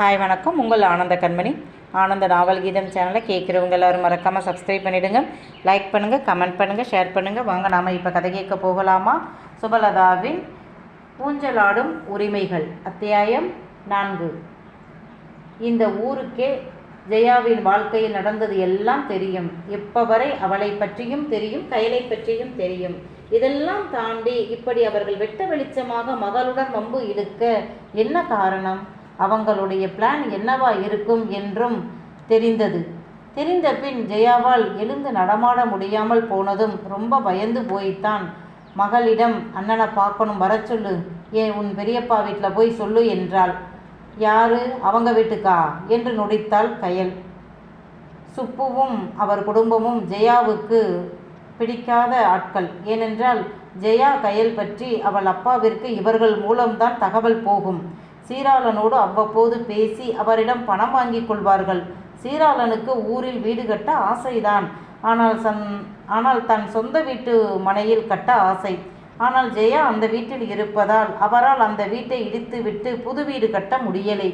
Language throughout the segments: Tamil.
ஹாய் வணக்கம். உங்கள் ஆனந்த கண்மணி. ஆனந்த நாவல் கீதம் சேனலை கேட்குறவங்க எல்லோரும் மறக்காமல் சப்ஸ்கிரைப் பண்ணிவிடுங்க லைக் பண்ணுங்கள் கமெண்ட் பண்ணுங்கள் ஷேர் பண்ணுங்கள் வாங்க நாம் இப்போ கதை கேட்க போகலாமா? சுபலதாவின் ஊஞ்சலாடும் உரிமைகள் அத்தியாயம் நான்கு. இந்த ஊருக்கே ஜெயாவின் வாழ்க்கையில் நடந்தது எல்லாம் தெரியும். எப்போ வரை அவளை பற்றியும் தெரியும் கைலை பற்றியும் தெரியும். இதெல்லாம் தாண்டி இப்படி அவர்கள் வெட்ட வெளிச்சமாக மகளுடன் வம்பு இழுக்க என்ன காரணம்? அவங்களுடைய பிளான் என்னவா இருக்கும் என்றும் தெரிந்தது. தெரிந்த பின் ஜெயாவால் எழுந்து நடமாட முடியாமல் போனதும் ரொம்ப பயந்து போய்த்தான். மகளிடம் அண்ணனை பார்க்கணும் வர சொல்லு. ஏன் உன் பெரியப்பா வீட்டில் போய் சொல்லு என்றாள். யாரு? அவங்க வீட்டுக்கா? என்று நொடித்தாள் கயல். சுப்புவும் அவர் குடும்பமும் ஜெயாவுக்கு பிடிக்காத ஆட்கள். ஏனென்றால் ஜெயா கயல் பற்றி அவள் அப்பாவிற்கு இவர்கள் மூலம்தான் தகவல் போகும். சீராளனோடு அவ்வப்போது பேசி அவரிடம் பணம் வாங்கிக் கொள்வார்கள். சீராளனுக்கு ஊரில் வீடு கட்ட ஆசைதான். ஆனால் சன் ஆனால் தன் சொந்த வீட்டு மனையில் கட்ட ஆசை. ஆனால் ஜெயா அந்த வீட்டில் இருப்பதால் அவரால் அந்த வீட்டை இடித்துவிட்டு புது வீடு கட்ட முடியலை.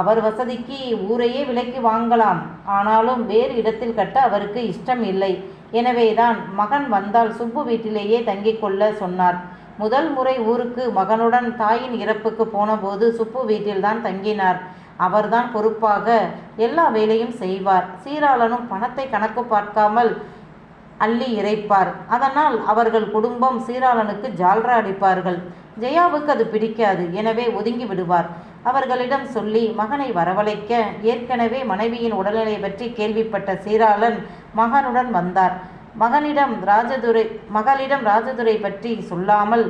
அவர் வசதிக்கு ஊரையே விலைக்கு வாங்கலாம். ஆனாலும் வேறு இடத்தில் கட்ட அவருக்கு இஷ்டம் இல்லை எனவேதான் மகன் வந்தால் சுப்பு வீட்டிலேயே தங்கிக் கொள்ள சொன்னார். முதல் முறை ஊருக்கு மகனுடன் தாயின் இறப்புக்கு போனபோது சுப்பு வீட்டில்தான் தங்கினார். அவர்தான் பொறுப்பாக எல்லா வேலையும் செய்வார். சீராளனும் பணத்தை கணக்கு பார்க்காமல் அள்ளி இறைப்பார். அதனால் அவர்கள் குடும்பம் சீராளனுக்கு ஜால்ரா அடிப்பார்கள். ஜெயாவுக்கு அது பிடிக்காது. எனவே ஒதுங்கி விடுவார். அவர்களிடம் சொல்லி மகனை வரவழைக்க ஏற்கனவே மனைவியின் உடல்நிலை பற்றி கேள்விப்பட்ட சீராளன் மகனுடன் வந்தார். மகனிடம் ராஜதுரை மகளிடம் ராஜதுரை பற்றி சொல்லாமல்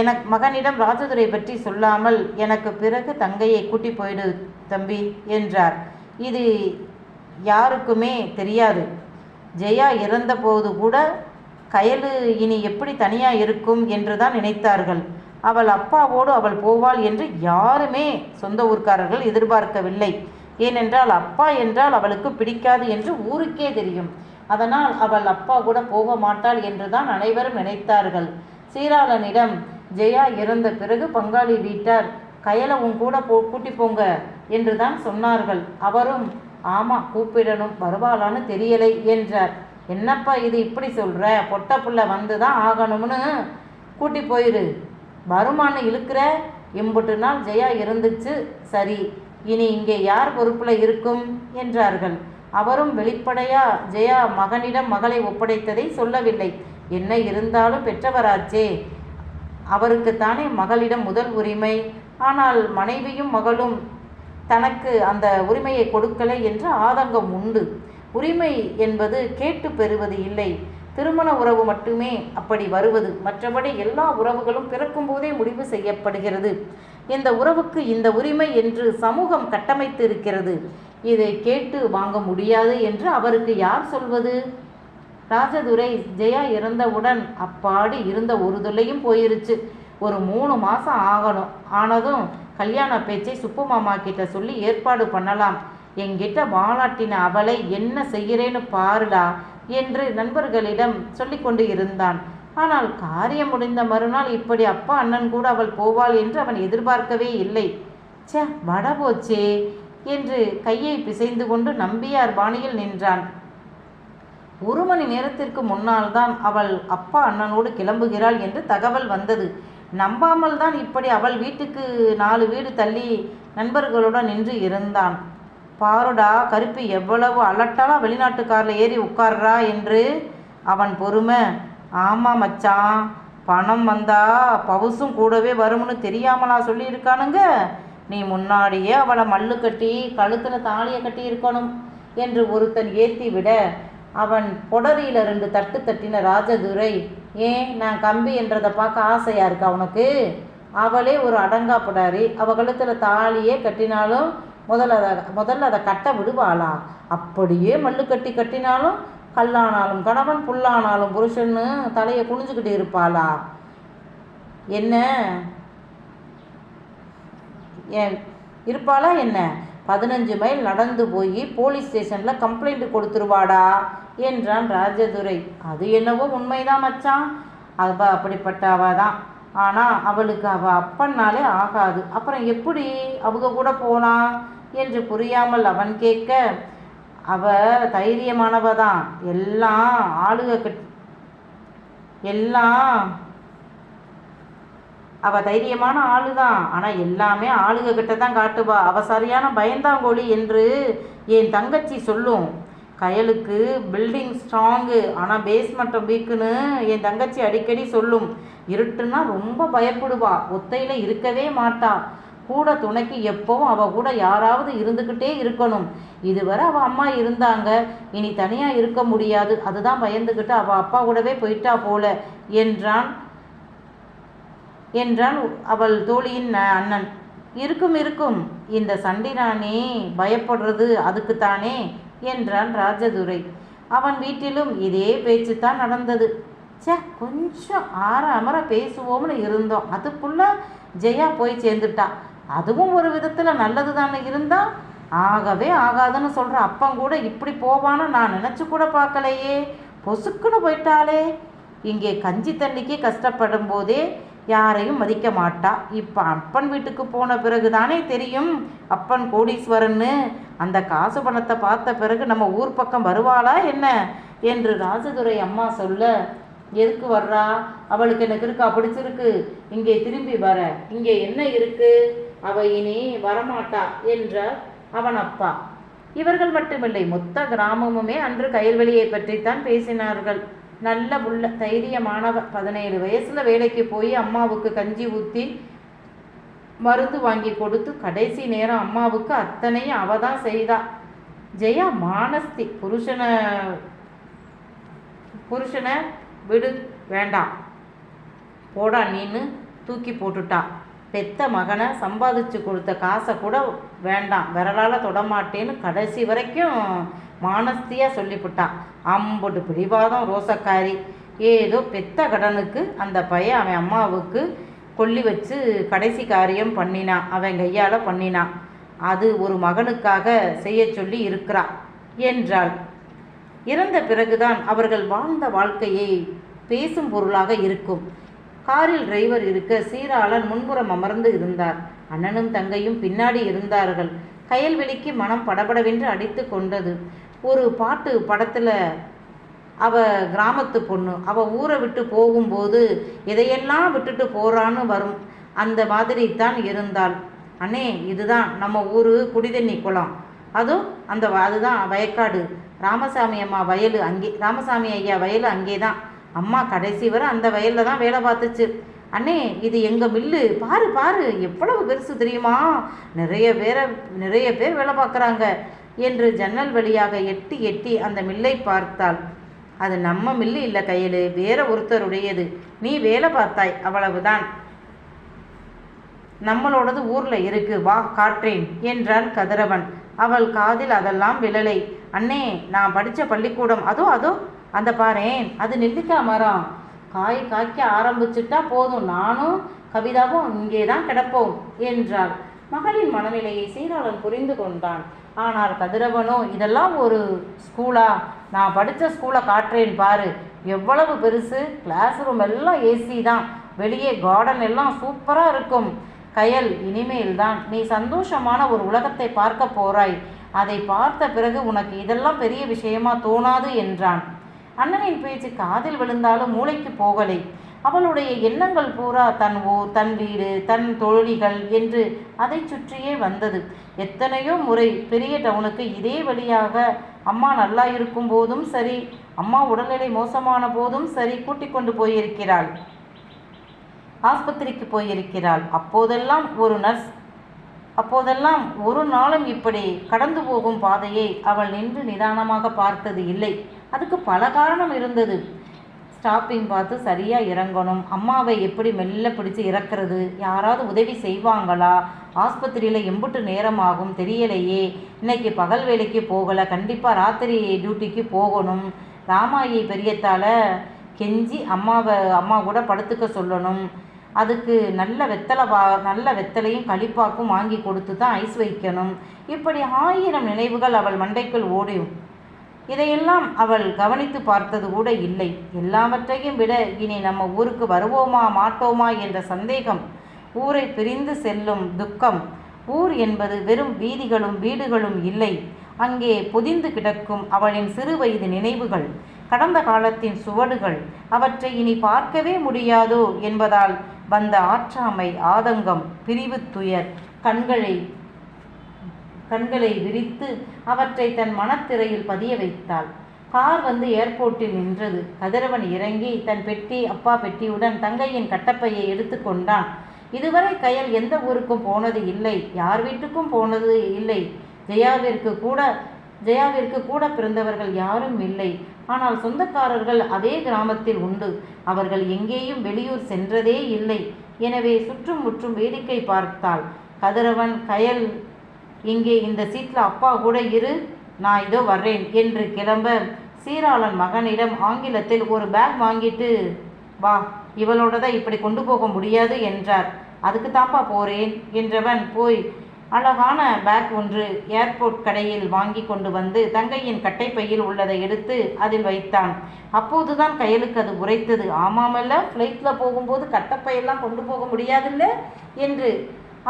எனக்கு மகனிடம் ராஜதுரை பற்றி சொல்லாமல் எனக்கு பிறகு தங்கையை கூட்டி போயிடு தம்பி என்றார். இது யாருக்குமே தெரியாது. ஜெயா இறந்தபோது கூட கயலு இனி எப்படி தனியாக இருக்கும் என்று தான் நினைத்தார்கள். அவள் அப்பாவோடு அவள் போவாள் என்று யாருமே சொந்த ஊர்க்காரர்கள் எதிர்பார்க்கவில்லை. ஏனென்றால் அப்பா என்றால் அவளுக்கு பிடிக்காது என்று ஊருக்கே தெரியும். அதனால் அவள் அப்பா கூட போக மாட்டாள் என்றுதான் அனைவரும் நினைத்தார்கள். சீராளனிடம் ஜெயா இறந்த பிறகு பங்காளி வீட்டார் கயலை உன் கூட போ கூட்டி போங்க என்று தான் சொன்னார்கள். அவரும் ஆமா கூப்பிடணும் வருவாளான்னு தெரியலை என்றார். என்னப்பா இது இப்படி சொல்ற? பொட்ட புள்ள வந்து தான் ஆகணும்னு கூட்டி போயிரு. வருமானு இழுக்கிற? இம்புட்டு நாள் ஜெயா இருந்துச்சு சரி இனி இங்கே யார் பொறுப்பில் இருக்கும்? என்றார்கள். அவரும் வெளிப்படையா ஜெயா மகனிடம் மகளை ஒப்படைத்ததை சொல்லவில்லை. என்ன இருந்தாலும் பெற்றவராச்சே. அவருக்குத்தானே மகளிடம் முதல் உரிமை. ஆனால் மனைவியும் மகளும் தனக்கு அந்த உரிமையை கொடுக்கலை என்ற ஆதங்கம் உண்டு. உரிமை என்பது கேட்டு பெறுவது இல்லை. திருமண உறவு மட்டுமே அப்படி வருவது. மற்றபடி எல்லா உறவுகளும் பிறக்கும் போதே முடிவு செய்யப்படுகிறது. இந்த உறவுக்கு இந்த உரிமை என்று சமூகம் கட்டமைத்து இருக்கிறது. இதை கேட்டு வாங்க முடியாது என்று அவருக்கு யார் சொல்வது? ராஜதுரை ஜெயா இறந்தவுடன் அப்பாடி இருந்த ஒரு தொல்லையும் போயிருச்சு. ஒரு மூணு மாதம் ஆகணும். ஆனதும் கல்யாண பேச்சை சுப்பு மாமா கிட்ட சொல்லி ஏற்பாடு பண்ணலாம். என்கிட்ட வாலாட்டின அவளை என்ன செய்கிறேன்னு பாருடா என்று நண்பர்களிடம் சொல்லிக்கொண்டு இருந்தான். ஆனால் காரியம் முடிந்த மறுநாள் இப்படி அப்பா அண்ணன் கூட அவள் போவாள் என்று அவன் எதிர்பார்க்கவே இல்லை. ச்சே வட போச்சே. என்று கையை பிசைந்து கொண்டு நம்பியார் பாணியில் நின்றான். ஒரு மணி நேரத்திற்கு முன்னால் தான் அவள் அப்பா அண்ணனோடு கிளம்புகிறாள் என்று தகவல் வந்தது. நம்பாமல் தான் இப்படி அவள் வீட்டுக்கு நாலு வீடு தள்ளி நண்பர்களுடன் நின்று இருந்தான். பாருடா கருப்பு எவ்வளவு அலட்டாலா வெளிநாட்டுக்காரில் ஏறி உட்கார்றா என்று அவன் பொறுமை. ஆமாம் மச்சான் பணம் வந்தா பவுசும் கூடவே வரும்னு தெரியாமலா சொல்லியிருக்கானுங்க. நீ முன்னாடியே அவளை மல்லு கட்டி கழுத்தில் தாலியை கட்டி இருக்கணும் என்று ஒருத்தன் ஏற்றி விட அவன் பொடரியில் ரெண்டு தட்டு தட்டின ராஜதுரை ஏன் நான் கம்பி என்றதை பார்க்க ஆசையா இருக்கா உனக்கு? அவளே ஒரு அடங்கா புடாரி அவ கழுத்தில் தாலியே கட்டினாலும் முதல்ல அதை முதல்ல அதை கட்ட விடுவாளா? அப்படியே மல்லு கட்டி கட்டினாலும் கல்லானாலும் கணவன் புல்லானாலும் புருஷன்னு தலையை குனிஞ்சுக்கிட்டு இருப்பாளா? என்ன? ஏன்? இருப்பாளா என்ன? பதினஞ்சு மைல் நடந்து போய் போலீஸ் ஸ்டேஷனில் கம்ப்ளைண்ட் கொடுத்துருவாடா என்றான் ராஜதுரை. அது என்னவோ உண்மைதான் மச்சான். அவ அப்படிப்பட்ட அவ தான். ஆனால் அவளுக்கு அவள் அப்பன்னாலே ஆகாது. அப்புறம் எப்படி அவங்க கூட போனா என்று புரியாமல் அவன் கேட்க அவ தைரியமானவ தான். எல்லாம் ஆளுக எல்லாம் அவள் தைரியமான ஆளு தான் ஆனால் எல்லாமே ஆளுக கிட்ட தான் காட்டுவா. அவள் சரியான பயந்தாங்கோழி என்று என் தங்கச்சி சொல்லும். கயலுக்கு பில்டிங் ஸ்ட்ராங்கு ஆனால் பேஸ்மெண்ட்டும் வீக்குன்னு என் தங்கச்சி அடிக்கடி சொல்லும். இருட்டுன்னா ரொம்ப பயப்படுவா. ஒத்தையில் இருக்கவே மாட்டா. கூட துணைக்கு எப்பவும் அவள் கூட யாராவது இருந்துக்கிட்டே இருக்கணும். இதுவரை அவள் அம்மா இருந்தாங்க. இனி தனியாக இருக்க முடியாது. அதுதான் பயந்துக்கிட்டு அவள் அப்பா கூடவே போயிட்டா போல என்றான் என்றான் அவள் தோழியின் அண்ணன். இருக்கும் இருக்கும். இந்த சண்டிராணி பயப்படுறது அதுக்குத்தானே? என்றான் ராஜதுரை. அவன் வீட்டிலும் இதே பேச்சு தான் நடந்தது. ச்சே கொஞ்சம் ஆற அமர பேசுவோம்னு இருந்தோம். அதுக்குள்ள ஜெயா போய் சேர்ந்துட்டா. அதுவும் ஒரு விதத்தில் நல்லது தானே இருந்தா? ஆகவே ஆகாதுன்னு சொல்கிற அப்பங்கூட இப்படி போவான்னு நான் நினச்சி கூட பார்க்கலையே. பொசுக்குன்னு போயிட்டாளே. இங்கே கஞ்சி தண்ணிக்கு கஷ்டப்படும் போதே யாரையும் மதிக்க மாட்டா. இப்போ அப்பன் வீட்டுக்கு போன பிறகு தானே தெரியும். அப்பன் கோடீஸ்வரன்னு அந்த காசு பணத்தை பார்த்த பிறகு நம்ம ஊர் பக்கம் வருவாளா என்ன? என்று ராஜதுரை அம்மா சொல்ல எதுக்கு வர்றா? அவளுக்கு எனக்கு இருக்கா? பிடிச்சிருக்கு. இங்கே திரும்பி வர. இங்கே என்ன இருக்கு? அவ இனி வரமாட்டா என்றார் அவன் அப்பா. இவர்கள் மட்டுமில்லை மொத்த கிராமமுமே அன்று கயல்வெளியை பற்றித்தான் பேசினார்கள். நல்ல புள்ள தைரியமானவ பதினேழு வயசுல வேலைக்கு போய் அம்மாவுக்கு கஞ்சி ஊற்றி மருந்து வாங்கி கொடுத்து கடைசி நேரம் அம்மாவுக்கு அத்தனையும் அவ தான் செய்தா. ஜெயா மானஸ்தி புருஷனை புருஷனை விடு வேண்டாம் போடா நீன்னு தூக்கி போட்டுட்டா. பெத்த மகனை சம்பாதிச்சு கொடுத்த காசை கூட வேண்டாம் விரலால் தொடமாட்டேன்னு கடைசி வரைக்கும் மானஸ்தியாக சொல்லிவிட்டான் அம்புட்டு பிடிவாதம் ரோசக்காரி. ஏதோ பெத்த கடனுக்கு அந்த பையன் அவன் அம்மாவுக்கு கொல்லி வச்சு கடைசி காரியம் பண்ணினான் அவன் கையால் பண்ணினான் அது ஒரு மகனுக்காக செய்ய சொல்லி இருக்கிறான் என்றாள். இறந்த பிறகுதான் அவர்கள் வாழ்ந்த வாழ்க்கையை பேசும் பொருளாக இருக்கும். காரில் டிரைவர் இருக்க சீராளன் முன்புறம் அமர்ந்து இருந்தார். அண்ணனும் தங்கையும் பின்னாடி இருந்தார்கள். கயல்வெளிக்கு மனம் படபடவென்று அடித்து கொண்டது. ஒரு பாட்டு படத்தில் அவ கிராமத்து பொண்ணு அவ ஊரை விட்டு போகும்போது எதையெல்லாம் விட்டுட்டு போகிறான்னு வரும். அந்த மாதிரி தான் இருந்தாள். அண்ணே இதுதான் நம்ம ஊர் குடிதண்ணி குளம். அதுவும் அந்த அதுதான் வயக்காடு. ராமசாமி அம்மா வயல் அங்கே ராமசாமி ஐயா வயல் அங்கே தான் அம்மா கடைசி வரை அந்த வயலில் தான் வேலை பார்த்துச்சு. அண்ணே இது எங்கள் மில்லு? பாரு பாரு எவ்வளவு பெருசு தெரியுமா? நிறைய பேரை நிறைய பேர் வேலை பார்க்குறாங்க. என்று ஜன்னல் வழியாக எட்டி எட்டி அந்த மில்லை பார்த்தாள். அது நம்ம மில்லு இல்லை கையில் வேற ஒருத்தருடையது. நீ வேலை பார்த்தாய் அவ்வளவுதான். நம்மளோடது ஊர்ல இருக்கு வா காற்றேன் என்றான் கதிரவன். அவள் காதில் அதெல்லாம் விழலை. அண்ணே நான் படிச்ச பள்ளிக்கூடம். அதோ அதோ அந்த பாரேன் அது நெல்லிக்காய் மரம். காய் காய்க்க ஆரம்பிச்சுட்டா போதும். நானும் கவிதாவும் இங்கே தான் கிடப்போம் என்றாள். மகளின் மனநிலையை சீராளன் புரிந்து கொண்டான். ஆனால் கதிரவனோ இதெல்லாம் ஒரு ஸ்கூலா? நான் படித்த ஸ்கூலை காட்டுறேன் பாரு. எவ்வளவு பெருசு? கிளாஸ் ரூம் எல்லாம் ஏசி தான். வெளியே கார்டன் எல்லாம் சூப்பராக இருக்கும். கயல் இனிமேல் தான். நீ சந்தோஷமான ஒரு உலகத்தை பார்க்க போறாய். அதை பார்த்த பிறகு உனக்கு இதெல்லாம் பெரிய விஷயமா தோணாது என்றான். அண்ணனின் பேச்சு காதில் விழுந்தாலும் மூளைக்கு போகலை. அவளுடைய எண்ணங்கள் பூரா தன் ஊர் தன் வீடு தன் தோழிகள் என்று அதை சுற்றியே வந்தது. எத்தனையோ முறை பெரிய டவுனுக்கு இதே வழியாக அம்மா நல்லா இருக்கும் போதும் சரி அம்மா உடல்நிலை மோசமான போதும் சரி கூட்டிக் கொண்டு போயிருக்கிறாள். ஆஸ்பத்திரிக்கு போயிருக்கிறாள். அப்போதெல்லாம் ஒரு நர்ஸ் அப்போதெல்லாம் ஒரு நாளும் இப்படி கடந்து போகும் பாதையை அவள் நின்று நிதானமாக பார்த்தது இல்லை. அதுக்கு பல காரணம் இருந்தது. ஸ்டாப்பிங் பார்த்து சரியாக இறங்கணும். அம்மாவை எப்படி மெல்ல பிடிச்சி இறக்குறது? யாராவது உதவி செய்வாங்களா? ஆஸ்பத்திரியில் எம்புட்டு நேரமாகும். தெரியலையே. இன்னைக்கு பகல் வேலைக்கு போகலை. கண்டிப்பாக ராத்திரி டியூட்டிக்கு போகணும். ராமாயி பெரியத்தால் கெஞ்சி அம்மாவை அம்மா கூட படுத்துக்க சொல்லணும். அதுக்கு நல்ல வெத்தலை பா நல்ல வெத்தலையும் களிப்பாக்கும் வாங்கி கொடுத்து தான் ஐஸ் வைக்கணும். இப்படி ஆயிரம் நினைவுகள் அவள் மண்டைக்குள் ஓடும். இதையெல்லாம் அவள் கவனித்து பார்த்தது கூட இல்லை. எல்லாவற்றையும் விட இனி நம்ம ஊருக்கு வருவோமா மாட்டோமா என்ற சந்தேகம் ஊரை பிரிந்து செல்லும் துக்கம். ஊர் என்பது வெறும் வீதிகளும் வீடுகளும் இல்லை. அங்கே பொதிந்து கிடக்கும் அவளின் சிறு வயது நினைவுகள் கடந்த காலத்தின் சுவடுகள் அவற்றை இனி பார்க்கவே முடியாதோ என்பதால் வந்த ஆற்றாமை ஆதங்கம் பிரிவு துயர் கண்களை கண்களை விரித்து அவற்றை தன் மனத்திரையில் பதிய வைத்தாள். கார் வந்து ஏர்போர்ட்டில் நின்றது. கதிரவன் இறங்கி தன் பெட்டி அப்பா பெட்டியுடன் தங்கையின் கட்டப்பையை எடுத்துக்கொண்டான் இதுவரை கயல் எந்த ஊருக்கும் போனது இல்லை. யார் வீட்டுக்கும் போனது இல்லை. ஜெயாவிற்கு கூட ஜெயாவிற்கு கூட பிறந்தவர்கள் யாரும் இல்லை. ஆனால் சொந்தக்காரர்கள் அதே கிராமத்தில் உண்டு. அவர்கள் எங்கேயும் வெளியூர் சென்றதே இல்லை. எனவே சுற்றும் முற்றும் வேடிக்கை பார்த்தாள். கதிரவன் கயல் இங்கே இந்த சீட்டில் அப்பா கூட இரு நான் இதோ வர்றேன் என்று கிளம்ப சீராளன் மகனிடம் ஆங்கிலத்தில் ஒரு பேக் வாங்கிட்டு வா இவளோட தான் இப்படி கொண்டு போக முடியாது என்றார். அதுக்கு தாப்பா போகிறேன் என்றவன் போய் அழகான பேக் ஒன்று ஏர்போர்ட் கடையில் வாங்கி கொண்டு வந்து தங்கையின் கட்டைப்பையில் உள்ளதை எடுத்து அதில் வைத்தான். அப்போதுதான் கையலுக்கு அது உரைத்தது. ஆமாமல்ல ஃப்ளைட்டில் போகும்போது கட்டைப்பையெல்லாம் கொண்டு போக முடியாதுல்ல? என்று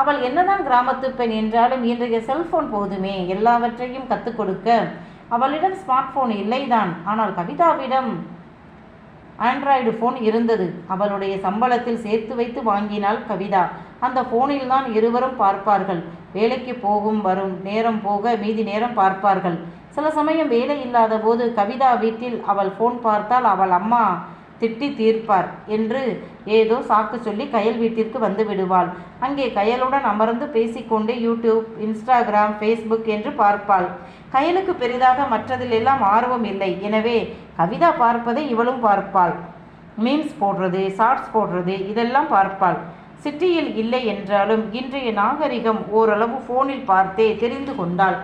அவள் என்னதான் கிராமத்து பெண் என்றாலும் இன்றைய செல்போன் போதுமே. எல்லாவற்றையும் கற்றுக் கொடுக்க. அவளிடம் ஸ்மார்ட் போன் இல்லைதான். ஆனால் கவிதாவிடம் ஆண்ட்ராய்டு ஃபோன் இருந்தது. அவளுடைய சம்பளத்தில் சேர்த்து வைத்து வாங்கினாள் கவிதா. அந்த ஃபோனில் தான் இருவரும் பார்ப்பார்கள். வேலைக்கு போகும் வரும் நேரம் போக மீதி நேரம் பார்ப்பார்கள். சில சமயம் வேலை இல்லாத போது கவிதா வீட்டில் அவள் ஃபோன் பார்த்தால் அவள் அம்மா திட்டி தீர்ப்பார் என்று ஏதோ சாக்கு சொல்லி கயல் வீட்டிற்கு வந்து விடுவாள். அங்கே கயலுடன் அமர்ந்து பேசிக்கொண்டே யூடியூப் இன்ஸ்டாகிராம் ஃபேஸ்புக் என்று பார்ப்பாள். கயலுக்கு பெரிதாக மற்றதிலெல்லாம் ஆர்வம் இல்லை. எனவே கவிதா பார்ப்பதை இவளும் பார்ப்பாள். மீம்ஸ் போடுறது ஷார்ட்ஸ் போடுறது இதெல்லாம் பார்ப்பாள். சிட்டியில் இல்லை என்றாலும் இன்றைய நாகரிகம் ஓரளவு ஃபோனில் பார்த்தே தெரிந்து கொண்டாள்.